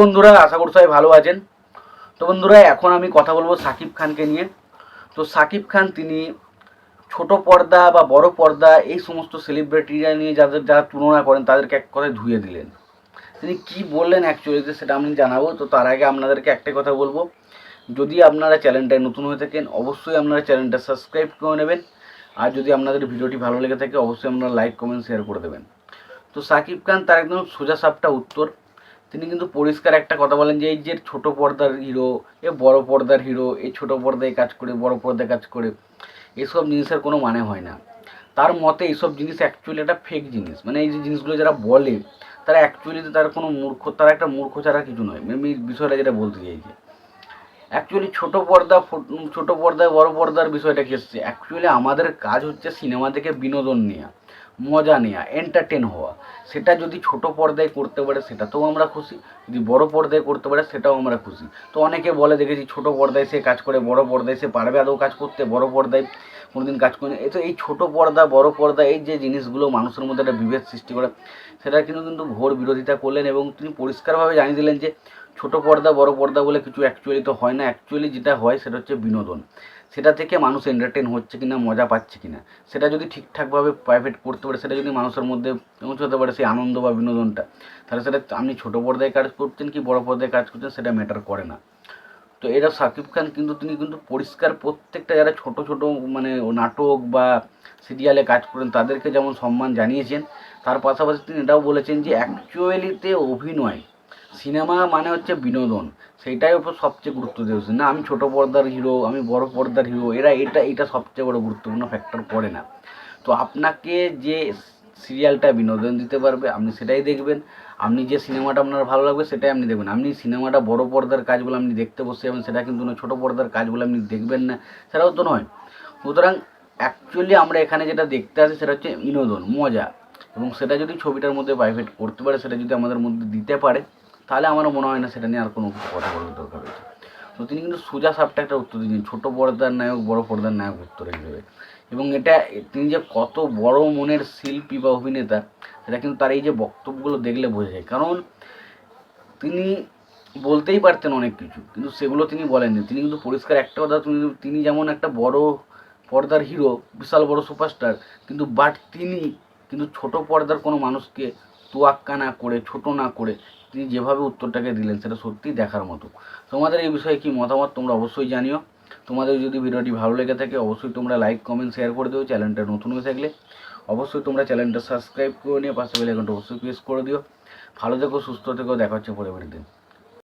বন্ধুরা, আশা করি সবাই ভালো আছেন। তো বন্ধুরা, এখন আমি কথা বলব সাকিব খানকে নিয়ে। তো সাকিব খান, তিনি ছোট পর্দা বা বড় পর্দা, এই সমস্ত সেলিব্রিটিরা নিয়ে যাদের, যারা তুলনা করেন, তাদেরকে এক কথায় ধুয়ে দিলেন। তিনি কি বললেন অ্যাকচুয়ালিতে সেটা আমি জানাব, তো তার আগে আপনাদেরকে একটাই কথা বলব। যদি আপনারা চ্যানেলটায় নতুন হয়ে থাকেন, অবশ্যই আপনারা চ্যানেলটা সাবস্ক্রাইব করে নেবেন। আর যদি আপনাদের ভিডিওটি ভালো লেগে থাকে, অবশ্যই আপনারা লাইক কমেন্ট শেয়ার করে দেবেন। তো সাকিব খান তার একদম সোজা সাপটা উত্তর। তিনি কিন্তু পরিষ্কার একটা কথা বলেন যে, এই যে ছোট পর্দার হিরো, এ বড় পর্দার হিরো, এই ছোট পর্দায় কাজ করে, বড় পর্দায় কাজ করে, এসব জিনিসের কোনো মানে হয় না। তার মতে এইসব জিনিস অ্যাকচুয়ালি একটা ফেক জিনিস। মানে এই যে জিনিসগুলো যারা বলে, তারা অ্যাকচুয়ালি তার কোনো মূর্খ, তারা একটা মূর্খ ছাড়া কিছু নয়। আমি বিষয়টা যেটা বলতে চাইছি। অ্যাকচুয়ালি ছোট পর্দা ছোট পর্দায়, বড় পর্দার বিষয়টা কি এসছে? অ্যাকচুয়ালি আমাদের কাজ হচ্ছে সিনেমা থেকে বিনোদন নেওয়া মজা নেওয়া এন্টারটেন হওয়া। সেটা যদি ছোট পর্দায় করতে পারে, সেটাতেও আমরা খুশি। যদি বড় পর্দায় করতে পারে, সেটাও আমরা খুশি। তো অনেকে বলে, দেখেছি ছোট পর্দায় সে কাজ করে, বড় পর্দায় সে পারবে আদৌ কাজ করতে, বড় পর্দায় কোনোদিন কাজ করে এই তো এই ছোট পর্দা, বড় পর্দা, এই যে জিনিসগুলো মানুষের মধ্যে একটা বিভেদ সৃষ্টি করে, সেটা কিন্তু কিন্তু ঘোর বিরোধিতা করলেন এবং তিনি পরিষ্কারভাবে জানিয়ে দিলেন যে ছোট পর্দা, বড় পর্দা বলে কিছু অ্যাকচুয়ালি তো হয় না। অ্যাকচুয়ালি যেটা হয় সেটা হচ্ছে বিনোদন। সেটা থেকে মানুষ এন্টারটেন হচ্ছে কিনা, মজা পাচ্ছে কিনা, সেটা যদি ঠিকঠাকভাবে প্রাইভেট করতে পারে, সেটা যদি মানুষের মধ্যে পৌঁছাতে পারে সেই আনন্দ বা বিনোদনটা, তাহলে সেটা আপনি ছোটো পর্দায় কাজ করছেন কি বড় পর্দায় কাজ করছেন সেটা ম্যাটার করে না। তো এটা সাকিব খান কিন্তু তিনি কিন্তু পরিষ্কার প্রত্যেকটা যারা ছোট ছোট মানে নাটক বা সিরিয়ালে কাজ করেন, তাদেরকে যেমন সম্মান জানিয়েছেন, তার পাশাপাশি তিনি এটাও বলেছেন যে অ্যাকচুয়ালিতে অভিনয় সিনেমা মানে হচ্ছে বিনোদন। সেইটাই ওপর সবচেয়ে গুরুত্ব দিয়েছে না, আমি ছোট পর্দার হিরো, আমি বড় পর্দার হিরো, এরা এটা এটা সবচেয়ে বড় গুরুত্বপূর্ণ ফ্যাক্টর পড়ে না। তো আপনাকে যে সিরিয়ালটা বিনোদন দিতে পারবে, আপনি সেটাই দেখবেন। আপনি যে সিনেমাটা আপনার ভালো লাগবে, সেটাই আপনি দেখবেন। আপনি সিনেমাটা বড় পর্দার কাজগুলো আপনি দেখতে বসে যাবেন, সেটা কিন্তু নয়, ছোটো পর্দার কাজগুলো আপনি দেখবেন না, সেটাও তো নয়। সুতরাং অ্যাকচুয়ালি আমরা এখানে যেটা দেখতে আসি, সেটা হচ্ছে বিনোদন, মজা। এবং সেটা যদি ছবিটার মধ্যে প্রাইভেট করতে পারে, সেটা যদি আমাদের মধ্যে দিতে পারে তাহলে আমারও মনে হয় না সেটা নিয়ে আর কোনো কথা বলার দরকার রয়েছে তো তিনি কিন্তু সোজা সাপটা একটা উত্তর দিয়েছেন, ছোটো পর্দার নায়ক, বড় পর্দার নায়ক উত্তর হিসেবে এবং এটা, তিনি যে কত বড় মনের শিল্পী বা অভিনেতা, সেটা কিন্তু তার এই যে বক্তব্যগুলো দেখলে বোঝা যায়। কারণ তিনি বলতেই পারতেন অনেক কিছু, কিন্তু সেগুলো তিনি বলেননি। তিনি কিন্তু পরিষ্কার একটা কথা, তিনি তিনি যেমন একটা বড় পর্দার হিরো, বিশাল বড় সুপারস্টার, কিন্তু বাট তিনি কিন্তু ছোট পর্দার কোনো মানুষকে তোয়াক্কা না করে, ছোট না করে তিনি যেভাবে উত্তরটাকে দিলেন, সেটা সত্যি দেখার মতো। তোমাদের এই বিষয়ে কি মতামত তোমরা অবশ্যই জানিও। তোমাদের যদি ভিডিওটি ভালো লেগে থাকে, অবশ্যই তোমরা লাইক, কমেন্ট, শেয়ার করে দিও, চ্যানেলটা নতুন হয়ে থাকলে। অবশ্যই তোমরা চ্যানেলটা সাবস্ক্রাইব করে নিয়ে পাশে বেল আইকনটা অবশ্যই প্রেস করে দিও। ভালো থেকো, সুস্থ থেকো, দেখা হচ্ছে দিন।